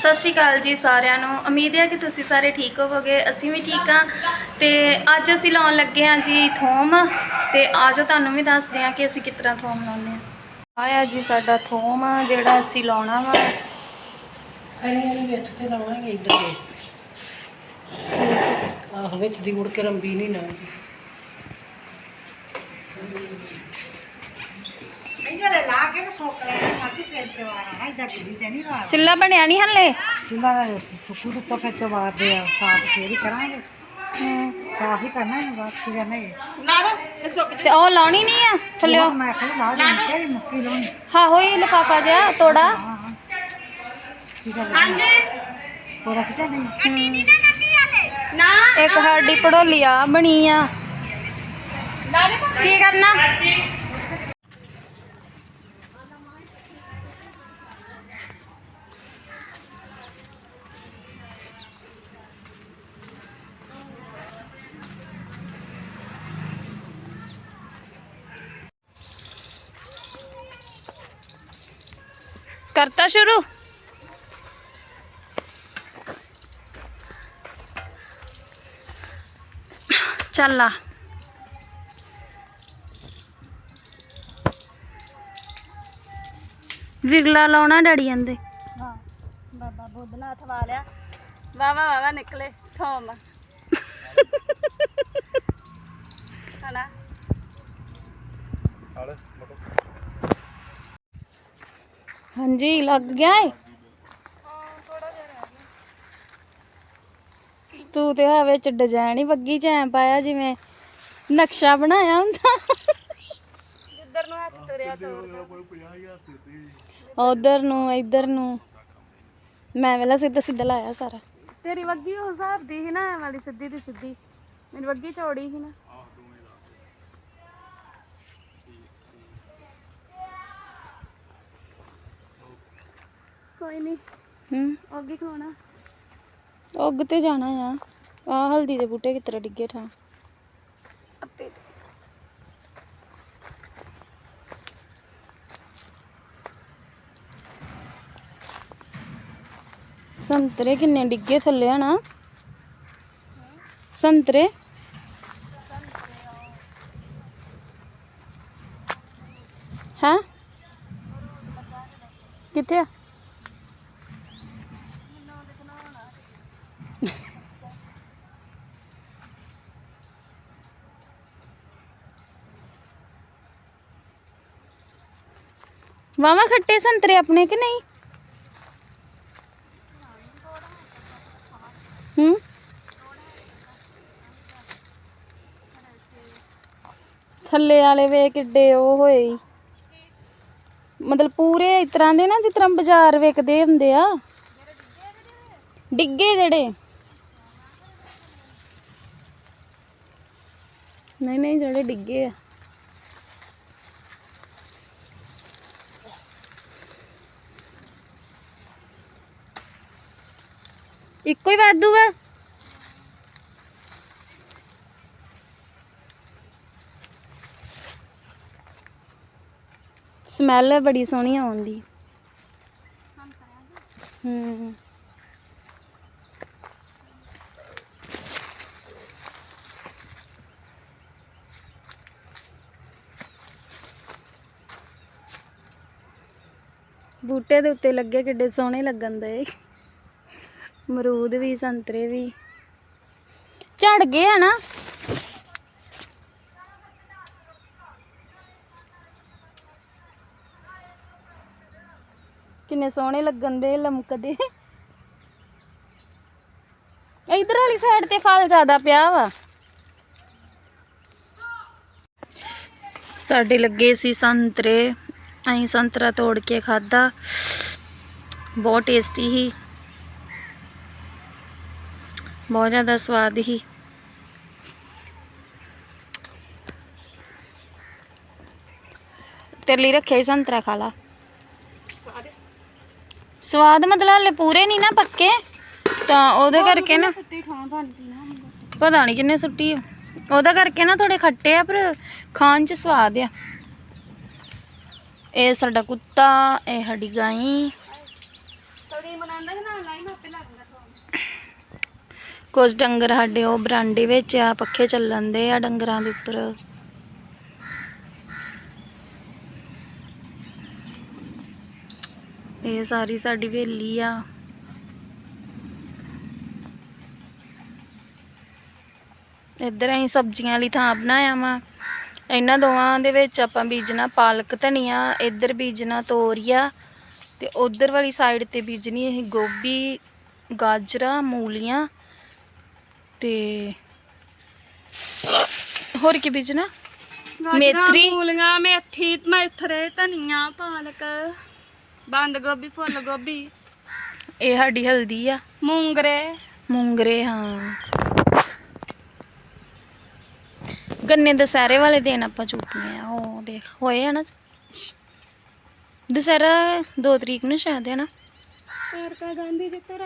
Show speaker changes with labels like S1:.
S1: ਸਤਿ ਸ਼੍ਰੀ ਅਕਾਲ ਜੀ ਸਾਰਿਆਂ ਨੂੰ। ਉਮੀਦ ਹੈ ਕਿ ਤੁਸੀਂ ਸਾਰੇ ਠੀਕ ਹੋਵੋਗੇ, ਅਸੀਂ ਵੀ ਠੀਕ ਹਾਂ। ਤੇ ਅੱਜ ਅਸੀਂ ਲਾਉਣ ਲੱਗੇ ਹਾਂ ਜੀ ਥੋਮ। ਤੇ ਆਜੋ ਤੁਹਾਨੂੰ ਵੀ ਦੱਸਦੇ ਹਾਂ ਕਿ ਅਸੀਂ ਕਿਸ ਤਰ੍ਹਾਂ ਥੋਮ ਲਾਉਂਦੇ ਹਾਂ। ਆਇਆ ਜੀ ਸਾਡਾ ਥੋਮ, ਜਿਹੜਾ ਅਸੀਂ ਲਾਉਣਾ ਵਾ।
S2: ਐਨੀ ਐਨੀ ਵਿੱਚ ਤੇ ਲਾਵਾਂਗੇ ਇੱਧਰ ਦੇ। ਆਹ, ਵਿੱਚ ਦੀ ਮੁੜ ਕੇ ਰੰਬੀ ਨਹੀਂ ਨਾ
S3: ਇਹਨਾਂ ਦੇ ਲਾ ਕੇ ਨਾ ਸੋਕ ਲੈ ਮਾਤੀ ਫਿਰ ਤੇ ਵਾਰਾ ਇਧਰ ਦੀ ਤੇ ਨਹੀਂ ਵਾਰਾ।
S1: ਚਿੱਲਾ ਬਣਿਆ ਨਹੀਂ ਹੱਲੇ?
S3: ਸਿੰਦਾ ਸੁਕੂ ਤੋਂ ਫਿਰ ਤੇ ਵਾਰਦੇ ਆ ਸਾਫ਼ ਫੇਰ ਹੀ ਕਰਾਂਗੇ। ਸਾਫ਼ ਹੀ ਕਰਨਾ ਹੈ ਬਾਤ ਕੀ ਕਰਨਾ ਹੈ
S1: ਤੇ ਉਹ ਲਾਉਣੀ ਨਹੀਂ ਆ? ਥੱਲੇ
S3: ਉਹ ਮੈਂ ਖਾਲੀ ਲਾ ਦੇ ਤੇਰੀ ਮੁੱਕੀ ਲਾਉਣੀ।
S1: ਹਾਂ ਹੋਈ ਲਫਾਫਾ ਜਿਹਾ ਤੋੜਾ।
S3: ਹਾਂ ਹਾਂ। ਕੀ ਕਰ ਰਹੀ ਉਹ ਰੱਖ ਜਾ ਨਹੀਂ?
S1: ਇੱਕ ਸਾਡੀ ਪੜੋਲੀ ਆ ਬਣੀ ਆ। ਕੀ ਕਰਨਾ? ਕਰਤਾ ਸ਼ੁਰੂ? ਚੱਲ ਆ। ਵਿਗਲਾ ਲਾਉਣਾ ਡੈਡੀ ਜਾਂਦੇ
S4: ਹਾਂ ਬਾਬਾ ਬੁੱਧਨਾਥ ਵਾਲਿਆ। ਵਾਵਾ ਵਾਵਾ ਨਿਕਲੇ ਥੋਮ। ਹਨਾ?
S1: ਹਾਂਜੀ ਲੱਗ ਗਿਆ ਏ? ਤੂੰ ਤੇ ਹਾਂ ਵਿੱਚ ਡਿਜ਼ਾਈਨ ਹੀ ਵੱਗੀ ਚ ਐਂ ਪਾਇਆ ਜਿਵੇਂ ਨਕਸ਼ਾ ਬਣਾਇਆ ਹੁੰਦਾ।
S4: ਜਿੱਧਰ ਨੂੰ ਹੱਥ ਤੁਰਿਆ ਤੋੜਦਾ
S1: ਉਧਰ ਨੂੰ ਇੱਧਰ ਨੂੰ। ਮੈਂ ਵੇਲਾ ਸਿੱਧਾ ਸਿੱਧਾ ਲਾਇਆ ਸਾਰਾ।
S4: ਤੇਰੀ ਵੱਗੀ ਉਹ ਹਿਸਾਬ ਦੀ ਸੀ ਨਾ ਐਂ ਵਾਲੀ ਸਿੱਧੀ ਦੀ ਸਿੱਧੀ। ਮੇਰੀ ਵੱਗੀ ਚੌੜੀ ਸੀ ਨਾ। ਕੋਈ ਨਹੀਂ
S1: ਹੂੰ।
S4: ਅੱਗੇ ਖਵਾਉਣਾ
S1: ਉੱਗ ਤੇ ਜਾਣਾ ਆ। ਆ ਹਲਦੀ ਦੇ ਬੂਟੇ ਕਿਤਰਾ ਡਿੱਗੇ ਠਾਂ
S4: ਅੱਪੇ
S1: ਸੰਤਰੇ ਕਿੰਨੇ ਡਿੱਗੇ ਥੱਲੇ ਆ ਨਾ ਸੰਤਰੇ? ਹਾਂ? ਕਿੱਥੇ ਆ? ਵਾਵਾ ਖੱਟੇ ਸੰਤਰੇ ਆਪਣੇ ਕਿ ਨਹੀਂ? ਹੂੰ? ਥੱਲੇ ਵਾਲੇ ਵੇ ਕਿੱਡੇ ਉਹ ਹੋਏ ਮਤਲਬ ਪੂਰੇ ਇਸ ਤਰ੍ਹਾਂ ਦੇ ਨਾ, ਜਿਸ ਤਰ੍ਹਾਂ ਬਾਜ਼ਾਰ ਵਿਕਦੇ ਹੁੰਦੇ ਆ। ਡਿੱਗੇ ਜਿਹੜੇ। ਨਹੀਂ ਨਹੀਂ, ਜਿਹੜੇ ਡਿੱਗੇ ਆ। ਇੱਕੋ ਹੀ ਵਾਧੂ ਆ? ਸਮੈਲ ਬੜੀ ਸੋਹਣੀ ਆਉਂਦੀ। ਹੂੰ। ਬੂਟੇ ਦੇ ਉੱਤੇ ਲੱਗੇ ਕਿੱਡੇ ਸੋਹਣੇ ਲੱਗਣ ਦੇ। ਮਰੂਦ ਵੀ, ਸੰਤਰੇ ਵੀ। ਝੜ ਗਏ ਆ ਨਾ। ਕਿੰਨੇ ਸੋਹਣੇ ਲੱਗਣ ਦੇ ਲਮਕਦੇ। ਇਧਰ ਵਾਲੀ ਸਾਈਡ ਤੇ ਫਲ ਜ਼ਿਆਦਾ ਪਿਆ ਵਾ। ਸਾਡੇ ਲੱਗੇ ਸੀ ਸੰਤਰੇ। ਅਸੀਂ ਸੰਤਰਾ ਤੋੜ ਕੇ ਖਾਦਾ ਬਹੁਤ ਟੇਸਟੀ ਸੀ। ਬਹੁਤ ਜ਼ਿਆਦਾ ਸਵਾਦ ਸੀ ਤੇਰੇ ਲਈ ਰੱਖਿਆ ਸੰਤਰਾ ਖਾ ਲਾ ਸਵਾਦ ਮਤਲਬ ਹਲੇ ਪੂਰੇ ਨਹੀਂ ਨਾ ਪੱਕੇ। ਤਾਂ ਉਹਦੇ ਕਰਕੇ ਨਾ
S4: ਨਾ
S1: ਪਤਾ। ਨਹੀਂ ਕਿੰਨੇ ਸੁੱਟੀ ਆ। ਉਹਦਾ ਕਰਕੇ ਨਾ ਥੋੜੇ ਖੱਟੇ ਆ ਪਰ ਖਾਣ ਚ ਸਵਾਦ ਆ। ਇਹ ਸਾਡਾ ਕੁੱਤਾ ਇਹ ਸਾਡੀ ਗਾਈ
S4: ਥੋੜੀ ਤੁਸੀਂ ਮਨਾਉਂਦੇ ਕਿ ਨਾਲ ਲਾਈ ਮੈਂ ਆਪੇ ਲਾਉਂਗਾ ਤੁਹਾਨੂੰ
S1: ਕੁਝ ਡੰਗਰ ਸਾਡੇ ਉਹ ਬਰਾਂਡੇ ਵਿੱਚ ਆ, ਪੱਖੇ ਚੱਲਣ ਦੇ ਆ ਡੰਗਰਾਂ ਦੇ ਉੱਪਰ। ਇਹ ਸਾਰੀ ਸਾਡੀ ਵੇਲੀ ਆ। ਇੱਧਰ ਅਸੀਂ ਸਬਜ਼ੀਆਂ ਵਾਲੀ ਥਾਂ ਬਣਾਇਆ ਵਾ। ਇਹਨਾਂ ਦੋਵਾਂ ਦੇ ਵਿੱਚ ਆਪਾਂ ਬੀਜਣਾ ਪਾਲਕ ਧਨੀਆ, ਇੱਧਰ ਬੀਜਣਾ ਤੋਰੀਆ ਤੇ ਉਧਰ ਵਾਲੀ ਸਾਈਡ ਤੇ ਬੀਜਣੀ ਇਹ ਗੋਭੀ, ਗਾਜਰਾਂ, ਮੂਲੀਆਂ। ਤੇ ਹੋਰ ਕੀ ਬੀਜਣਾ ਮੇਥਰੀ
S4: ਮੂਲੀਆਂ ਮੇਥੀ ਮੇਥਰੇ ਧਨੀਆ ਪਾਲਕ ਬੰਦ ਗੋਭੀ ਫੁੱਲ ਗੋਭੀ
S1: ਇਹ ਸਾਡੀ ਹਲਦੀ ਆ
S4: ਮੂੰਗਰੇ
S1: ਮੂੰਗਰੇ ਹਾਂ ਗੰਨੇ ਦਸਹਿਰੇ ਵਾਲੇ ਦਿਨ ਆਪਾਂ ਚੁੱਕਨੇ ਆ ਉਹ ਦੇਖ ਹੋਏ ਆ ਨਾ ਦਸਹਿਰਾ 2 ਤਰੀਕ ਨੂੰ ਸ਼ਾਇਦ ਹੈ ਨਾ
S4: ਕਾਰਕਾ ਗਾਂਧੀ ਜਿੱਤੇ